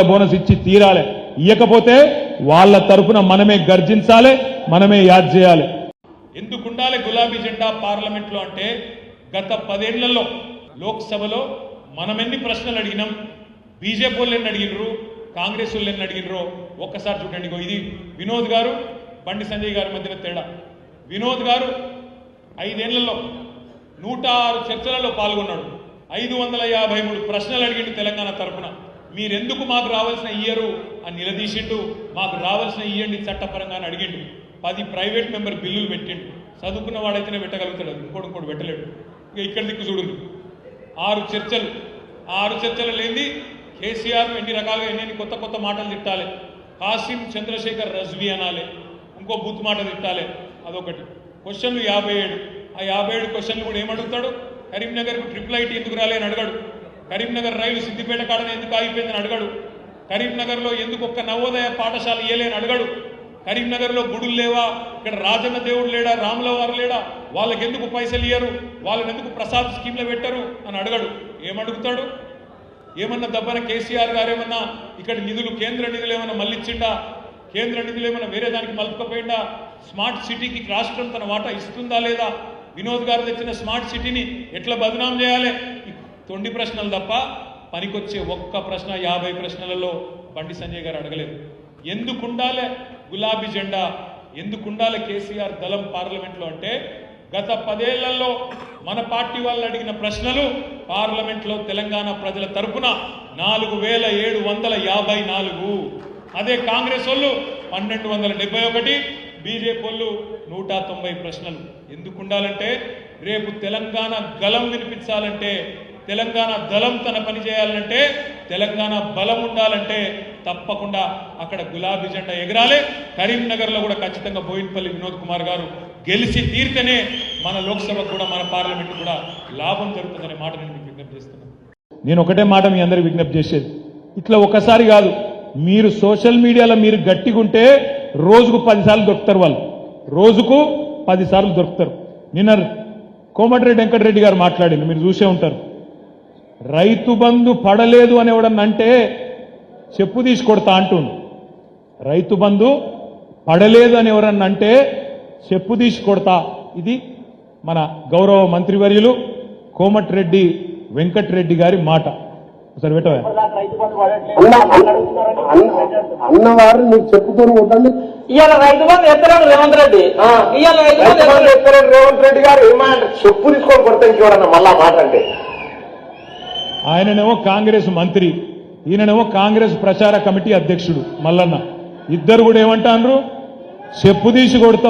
Bonus ఇచ్చి తీరాలి. ఇయ్యకపోతే వాళ్ళ తరపున మనమే గర్జించాలి మనమే యాద్ చేయాలి. ఎందుకు ఉండాలి గులాబీ జెండా పార్లమెంట్లో అంటే గత పదేళ్ళలో లోక్సభలో మనం ఎన్ని ప్రశ్నలు అడిగినాం? బీజేపీ వాళ్ళు ఎన్ని అడిగినరు? కాంగ్రెస్ వాళ్ళు ఎన్ని అడిగినరో ఒక్కసారి చూడండి. ఇది వినోద్ గారు బండి సంజయ్ గారి మధ్యన తేడా. వినోద్ గారు ఐదేళ్ళలో నూట ఆరు చర్చలలో పాల్గొన్నాడు. ఐదు వందల యాభై మూడు ప్రశ్నలు అడిగిండు తెలంగాణ తరపున. మీరెందుకు మాకు రావాల్సిన ఇయ్యరు అని నిలదీసిండు. మాకు రావాల్సిన ఇయ్యండి చట్టపరంగా అని అడిగిండు. పది ప్రైవేట్ మెంబర్ బిల్లులు పెట్టిండు. చదువుకున్న వాడైతేనే పెట్టగలుగుతాడు ఇంకోటి ఇంకోటి పెట్టలేడు. ఇక ఇక్కడ దిక్కు చూడు ఆరు చర్చలు. ఆరు చర్చలు లేని కేసీఆర్ ఎన్ని రకాలుగా ఎన్ని కొత్త కొత్త మాటలు తిట్టాలి. కాసిం చంద్రశేఖర్ రజ్వి అనాలి. ఇంకో బూత్ మాట తిట్టాలి. అదొకటి. క్వశ్చన్లు యాభై ఏడు. ఆ యాభై ఏడు క్వశ్చన్లు కూడా ఏమడుగుతాడు? కరీంనగర్కు ట్రిపుల్ ఐటీ ఎందుకు రాలే అని అడగాడు. కరీంనగర్ రైలు సిద్దిపేట కాడన ఎందుకు ఆగిపోయిందని అడగడు. కరీంనగర్లో ఎందుకు ఒక్క నవోదయ పాఠశాల ఏలేని అడగడు. కరీంనగర్లో గుడులు లేవా? ఇక్కడ రాజన్న దేవుడు లేడా? రాములవారు లేడా? వాళ్ళకి ఎందుకు పైసలు ఇయ్యరు? వాళ్ళని ఎందుకు ప్రసాద్ స్కీమ్లో పెట్టరు? అని అడగడు. ఏమడుగుతాడు? ఏమన్నా దబ్బన కేసీఆర్ గారు ఏమన్నా ఇక్కడ నిధులు కేంద్ర నిధులు ఏమన్నా మళ్ళిచ్చిండా? కేంద్ర నిధులు ఏమైనా వేరే దానికి మలుపుకపోయిందా స్మార్ట్ సిటీకి రాష్ట్రం తన వాటా ఇస్తుందా లేదా? వినోద్ గారు తెచ్చిన స్మార్ట్ సిటీని ఎట్లా బదనాం చేయాలి? తొండి ప్రశ్నలు తప్ప పనికొచ్చే ఒక్క ప్రశ్న యాభై ప్రశ్నలలో బండి సంజయ్ గారు అడగలేదు. ఎందుకుండాలే గులాబీ జెండా? ఎందుకుండాలే కేసీఆర్ దళం పార్లమెంట్లో అంటే గత పదేళ్ళలో మన పార్టీ వాళ్ళు అడిగిన ప్రశ్నలు పార్లమెంట్లో తెలంగాణ ప్రజల తరపున నాలుగు వేల ఏడు వందల యాభై నాలుగు. అదే కాంగ్రెస్ వాళ్ళు పన్నెండు వందల డెబ్బై ఒకటి బీజేపీ వాళ్ళు నూట తొంభై ప్రశ్నలు. ఎందుకు ఉండాలంటే రేపు తెలంగాణ గలం వినిపించాలంటే తెలంగాణ దళం తన పని చేయాలంటే తెలంగాణ బలం ఉండాలంటే తప్పకుండా అక్కడ గులాబీ జెండా ఎగరాలి. కరీంనగర్లో కూడా ఖచ్చితంగా బోయినపల్లి వినోద్ కుమార్ గారు గెలిచి తీరితేనే మన లోక్సభకు కూడా మన పార్లమెంట్ కూడా లాభం జరుగుతుందనే మాట నేను మీకు విజ్ఞప్తి చేస్తున్నాను. నేను ఒకటే మాట మీ అందరికి విజ్ఞప్తి చేసేది. ఇట్లా ఒకసారి కాదు మీరు సోషల్ మీడియాలో మీరు గట్టిగుంటే రోజుకు పదిసార్లు దొరుకుతారు వాళ్ళు. రోజుకు పదిసార్లు దొరుకుతారు. నిన్న కోమటిరెడ్డి వెంకటరెడ్డి గారు మాట్లాడింది మీరు చూసే ఉంటారు. రైతు బంధు పడలేదు అని ఎవడన్నా అంటే చెప్పు తీసి కొడతా అంటుండు. రైతు బంధు పడలేదు అని ఎవరన్నా అంటే చెప్పు తీసి కొడతా. ఇది మన గౌరవ మంత్రివర్యులు కోమటిరెడ్డి వెంకటరెడ్డి గారి మాట. ఒకసారి పెట్టవా? అన్న అన్న- అన్నవారు నీకు చెప్పుకొని ఉండండి. ఇవాళ రైతు బంధు ఎత్తరాడు రేవంత్ రెడ్డి. ఇవాళ రైతు బంధు ఎత్తరాడు. రేవంత్ రెడ్డి గారు ఏమంటారు చెప్పు తీసుకొని కొడతా ఇంకెవరన్నా మళ్ళా మాట అంటే. ఆయననేమో కాంగ్రెస్ మంత్రి ఈయననేమో కాంగ్రెస్ ప్రచార కమిటీ అధ్యక్షుడు మల్లన్న. ఇద్దరు కూడా ఏమంటారు చెప్పు తీసి కొడతాం.